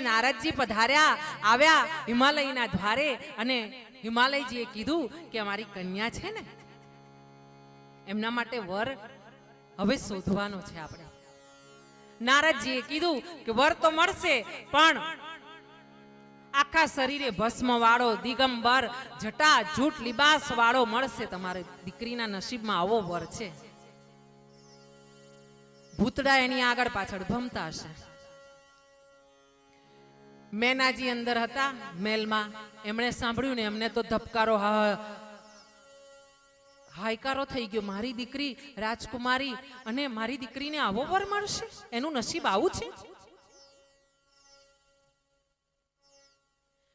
નારદજી પધાર્યા, આવ્યા હિમાલયના દ્વારે અને હિમાલયજીએ કીધું કે અમારી કન્યા છે ને, એમના માટે વર હવે શોધવાનો છે આપણે. નારદજીએ કીધું કે વર તો મળશે, પણ આખા શરીરે ભસ્મ વાળો દિગંબર, જટા, જૂટ લિબાસ વાળો મળશે તમારે. દીકરીના નસીબમાં આવો વર છે. ભૂતડા એની આગળ પાછળ ભમતા હશે. મેનાજી અંદર હતા, મેલમાં. એમણે સાંભળ્યું ને એમને તો ધબકારો હાયકારો થઈ ગયો. મારી દીકરી રાજકુમારી અને મારી દીકરીને આવો વર મળશે? એનું નસીબ આવું છે?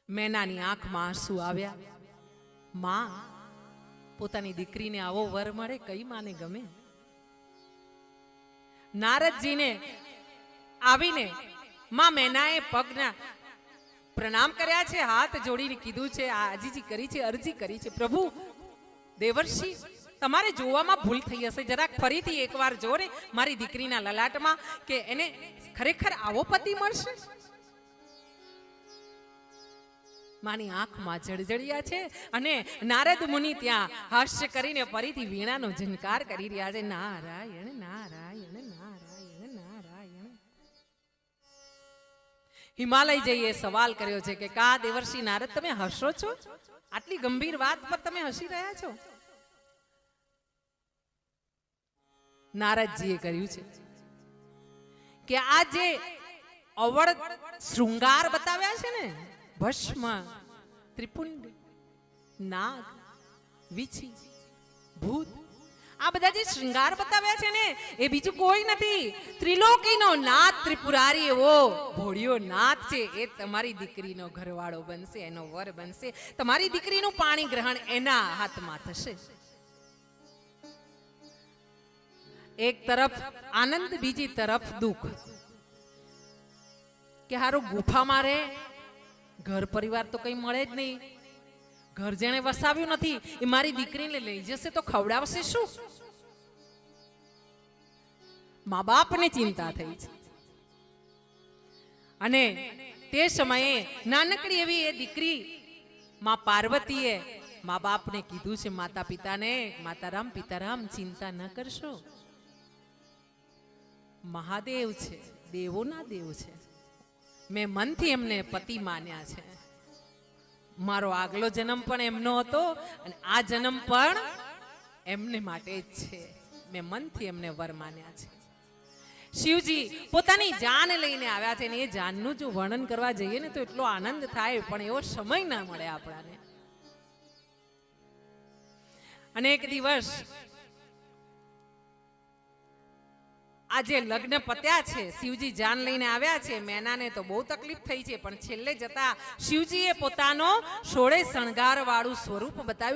મેનાની આંખમાં આંસુ આવ્યા. માં, પોતાની દીકરીને આવો વર મળે, કઈ માને ગમે? નારદજીને આવીને માં મેનાએ પગના પ્રણામ કર્યા છે, હાથ જોડીને કીધું છે આજીજી કરી છે, અરજી કરી છે. પ્રભુ, દેવર્ષિ, તમારે જોવામાં ભૂલ થઈ હશે. જરાક ફરીથી એકવાર જો ને મારી દીકરીના લલાટમાં કે એને ખરેખર આવો પતિ મળશે? માની આંખમાં જળજળિયા છે અને નારદ મુનિ ત્યાં હાસ્ય કરીને ફરીથી વીણાનો ઝનકાર કરી રહ્યા છે. નારાયણ નારાયણ હિમાલય જઈએ, સવાલ કર્યો છે કે કા દેવર્ષિ નારદ તમે હસો છો? આટલી ગંભીર વાત પર તમે હસી રહ્યા છો? નારદજીએ કર્યું છે કે આ જે અવળ શૃંગાર બતાવ્યા છે ને, ભસ્મ, ત્રિપુંડ, નાગ, વિછી, ભૂત આ બધા જે શૃંગાર બતાવ્યા છે ને, એ બીજું કોઈ નથી. ત્રિલોકીનો નાથ, ત્રિપુરારી એવો ભોળિયો નાથ છે. એ તમારી દીકરીનો ઘરવાળો બનશે, એનો વર બનશે. તમારી દીકરીનું પાણી ગ્રહણ એના હાથમાં થશે. એક તરફ આનંદ, બીજી તરફ દુઃખ. કે હારું ગુફામાં રહે, ઘર પરિવાર તો કઈ મળે જ નહીં. ઘર જેણે વસાવ્યું નથી, એ મારી દીકરીને લઈ જશે તો ખવડાવશે શું? મા બાપને ચિંતા થઈ છે. અને તે સમયે નાનકડી એવી એ દીકરી માં પાર્વતીએ મા બાપને કીધું છે, માતા પિતાને, માતારામ, પિતારામ, ચિંતા ન કરશો. મહાદેવ છે, દેવોના દેવ છે. મેં મનથી એમને પતિ માન્યા છે. મારો આગલો જન્મ પણ એમનો હતો અને આ જન્મ પણ એમને માટે જ છે. મેં મનથી એમને વર માન્યા છે. શિવજી પોતાની જાન લઈને આવ્યા છે ને એ જાનનું જો વર્ણન કરવા જઈએ ને તો એટલો આનંદ થાય, પણ એવો સમય ના મળે આપણાને. અને એક દિવસ આજે લગ્ન પત્યા છે, શિવજી જાન લઈને આવ્યા છે, મેનાને તો બહુ તકલીફ થઈ છે, પણ છેલ્લે જતા શિવજીએ પોતાનો સોળે શણગાર વાળું સ્વરૂપ બતાવ્યું